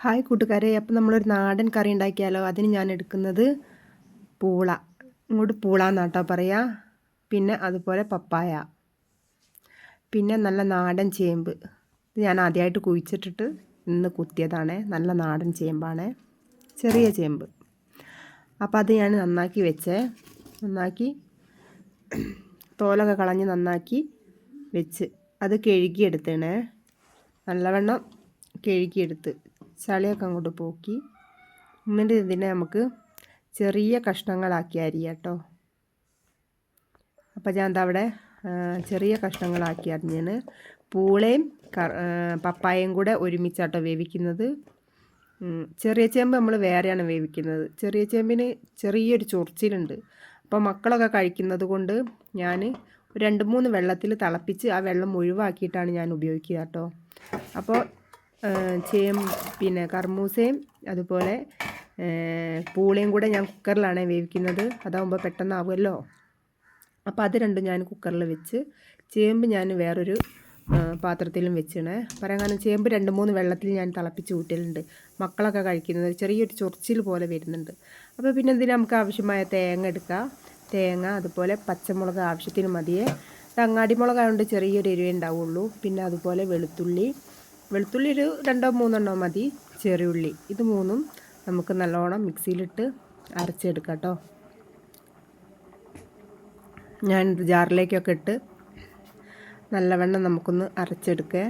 Hi കൂട്ടുകാരെ അപ്പം നമ്മളൊരു നാടൻ കറി ഉണ്ടാക്കിയാലോ? അതിന് ഞാൻ എടുക്കുന്നത് പൂള. ഇങ്ങോട്ട് പൂള എന്നാട്ടോ പറയുക പിന്നെ അതുപോലെ പപ്പായ. പിന്നെ നല്ല നാടൻ ചേമ്പ്. ഇത് ഞാൻ ആദ്യമായിട്ട് കുഴിച്ചിട്ടിട്ട് ഇന്ന് കുത്തിയതാണ്. നല്ല നാടൻ ചേമ്പാണ്. ചെറിയ ചേമ്പ്. അപ്പോൾ അത് ഞാൻ നന്നാക്കി വെച്ചേ. നന്നാക്കി തോലൊക്കെ കളഞ്ഞ് നന്നാക്കി വെച്ച്. അത് കഴുകിയെടുത്തേണേ നല്ലവണ്ണം കഴുകിയെടുത്ത്. ചളിയൊക്കെ അങ്ങോട്ട് പോക്കി. എന്നിട്ട് ഇതിനെ നമുക്ക് ചെറിയ കഷ്ണങ്ങളാക്കി അരിയാം കേട്ടോ. അപ്പോൾ ഞാൻ അവിടെ ചെറിയ കഷ്ണങ്ങളാക്കി അരിഞ്ഞാണ് പൂളയും പപ്പായയും കൂടെ ഒരുമിച്ചാട്ടോ വേവിക്കുന്നത്. ചെറിയ ചേമ്പ് നമ്മൾ വേറെയാണ് വേവിക്കുന്നത്. ചെറിയ ചേമ്പിന് ചെറിയൊരു ചൊറിച്ചിലുണ്ട്. അപ്പോൾ മക്കളൊക്കെ കഴിക്കുന്നത് കൊണ്ട് ഞാൻ രണ്ട് മൂന്ന് വെള്ളത്തിൽ തിളപ്പിച്ച് ആ വെള്ളം ഒഴിവാക്കിയിട്ടാണ് ഞാൻ ഉപയോഗിക്കുക കേട്ടോ. അപ്പോൾ ചേം പിന്നെ കർമൂസയും അതുപോലെ പൂളയും കൂടെ ഞാൻ കുക്കറിലാണ് വേവിക്കുന്നത്. അതാകുമ്പോൾ പെട്ടെന്നാവുമല്ലോ. അപ്പോൾ അത് രണ്ടും ഞാൻ കുക്കറിൽ വെച്ച് ചേമ്പ് ഞാൻ വേറൊരു പാത്രത്തിലും വെച്ചിണ്. പറയാൻ കാരണം ചേമ്പ് രണ്ട് മൂന്ന് വെള്ളത്തിൽ ഞാൻ തിളപ്പിച്ച് കൂട്ടലുണ്ട് മക്കളൊക്കെ കഴിക്കുന്നത് ചെറിയൊരു ചൊറിച്ചിൽ പോലെ വരുന്നുണ്ട്. അപ്പോൾ പിന്നെ ഇതിന് നമുക്ക് ആവശ്യമായ തേങ്ങ എടുക്കുക തേങ്ങ അതുപോലെ പച്ചമുളക് ആവശ്യത്തിന് മതിയേ. തങ്ങാടി മുളകായതുകൊണ്ട് ചെറിയൊരു എരിവേ ഉണ്ടാവുള്ളൂ. പിന്നെ അതുപോലെ വെളുത്തുള്ളി വെളുത്തുള്ളി ഒരു രണ്ടോ മൂന്നെണ്ണോ മതി. ചെറിയുള്ളി ഇത് മൂന്നും നമുക്ക് നല്ലോണം മിക്സിയിലിട്ട് അരച്ചെടുക്കാം കേട്ടോ. ഞാൻ ജാറിലേക്കൊക്കെ ഇട്ട് നല്ലവണ്ണം നമുക്കൊന്ന് അരച്ചെടുക്കുക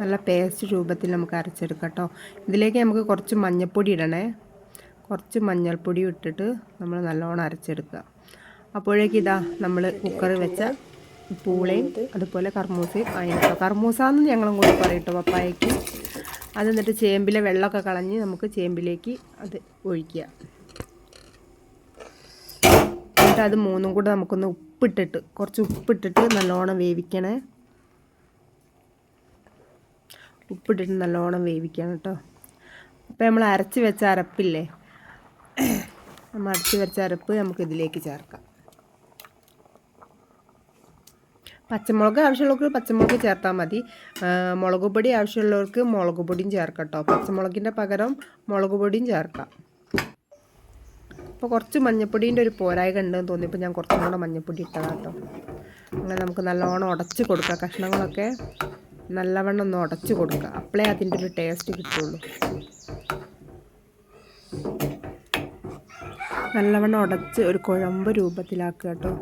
നല്ല പേസ്റ്റ് രൂപത്തിൽ നമുക്ക് അരച്ചെടുക്കാം കേട്ടോ. ഇതിലേക്ക് നമുക്ക് കുറച്ച് മഞ്ഞൾപ്പൊടി ഇടണേ. കുറച്ച് മഞ്ഞൾപ്പൊടി ഇട്ടിട്ട് നമ്മൾ നല്ലോണം അരച്ചെടുക്കുക. അപ്പോഴേക്ക് ഇതാ നമ്മൾ കുക്കറിൽ വെച്ച പൂളയും അതുപോലെ കർമൂസയും അതിനൊക്കെ കർമൂസാന്ന് ഞങ്ങളും കൂടി പറയട്ടോ പപ്പായക്ക് അത് എന്നിട്ട് ചേമ്പിലെ വെള്ളമൊക്കെ കളഞ്ഞ് നമുക്ക് ചേമ്പിലേക്ക് അത് ഒഴിക്കുക. എന്നിട്ട് അത് മൂന്നും കൂടെ നമുക്കൊന്ന് ഉപ്പിട്ടിട്ട് കുറച്ച് ഉപ്പിട്ടിട്ട് നല്ലോണം വേവിക്കണേ. ഉപ്പിട്ടിട്ട് നല്ലോണം വേവിക്കണം കേട്ടോ. അപ്പോൾ നമ്മൾ അരച്ച് വെച്ച അരപ്പില്ലേ? നമ്മൾ അരച്ച് വെച്ച അരപ്പ് നമുക്ക് ഇതിലേക്ക് ചേർക്കാം. പച്ചമുളക് ആവശ്യമുള്ളവർക്ക് പച്ചമുളക് ചേർത്താൽ മതി. മുളക് പൊടി ആവശ്യമുള്ളവർക്ക് മുളക് പൊടിയും ചേർക്കാം കേട്ടോ. പച്ചമുളകിന്റെ പകരം മുളക് പൊടിയും ചേർക്കാം. അപ്പോൾ കുറച്ച് മഞ്ഞപ്പൊടീന്റെ ഒരു പോരായ്ക ഉണ്ടെന്ന് തോന്നിയപ്പോൾ ഞാൻ കുറച്ചും കൂടെ മഞ്ഞപ്പൊടി ഇട്ടതാണ് കേട്ടോ. അങ്ങനെ നമുക്ക് നല്ലവണ്ണം ഉടച്ച് കൊടുക്കാം. കഷ്ണങ്ങളൊക്കെ നല്ലവണ്ണം ഒന്ന് ഉടച്ച് കൊടുക്കുക അപ്പോഴേ അതിന്റെ ഒരു ടേസ്റ്റ് കിട്ടുള്ളൂ. നല്ലവണ്ണം ഉടച്ച് ഒരു കുഴമ്പ് രൂപത്തിലാക്കുക കേട്ടോ.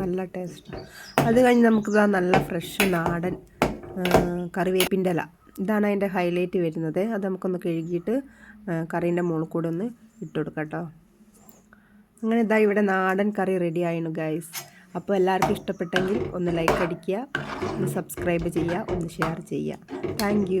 നല്ല ടേസ്റ്റ് അത് കഴിഞ്ഞ് നമുക്കിതാ നല്ല ഫ്രഷ് നാടൻ കറിവേപ്പിന്റെ ഇല. ഇതാണ് അതിന്റെ ഹൈലൈറ്റ് വരുന്നത്. അത് നമുക്കൊന്ന് കഴുകിയിട്ട് കറീന്റെ മുകളിൽ കൂടെ ഒന്ന് ഇട്ട് കൊടുക്കാം കേട്ടോ അങ്ങനെ ഇതാ ഇവിടെ നാടൻ കറി റെഡി ആയിരുന്നു ഗൈസ് അപ്പോൾ എല്ലാവർക്കും ഇഷ്ടപ്പെട്ടെങ്കിൽ ഒന്ന് ലൈക്ക് അടിക്കുക ഒന്ന് സബ്സ്ക്രൈബ് ചെയ്യുക ഒന്ന് ഷെയർ ചെയ്യുക. താങ്ക്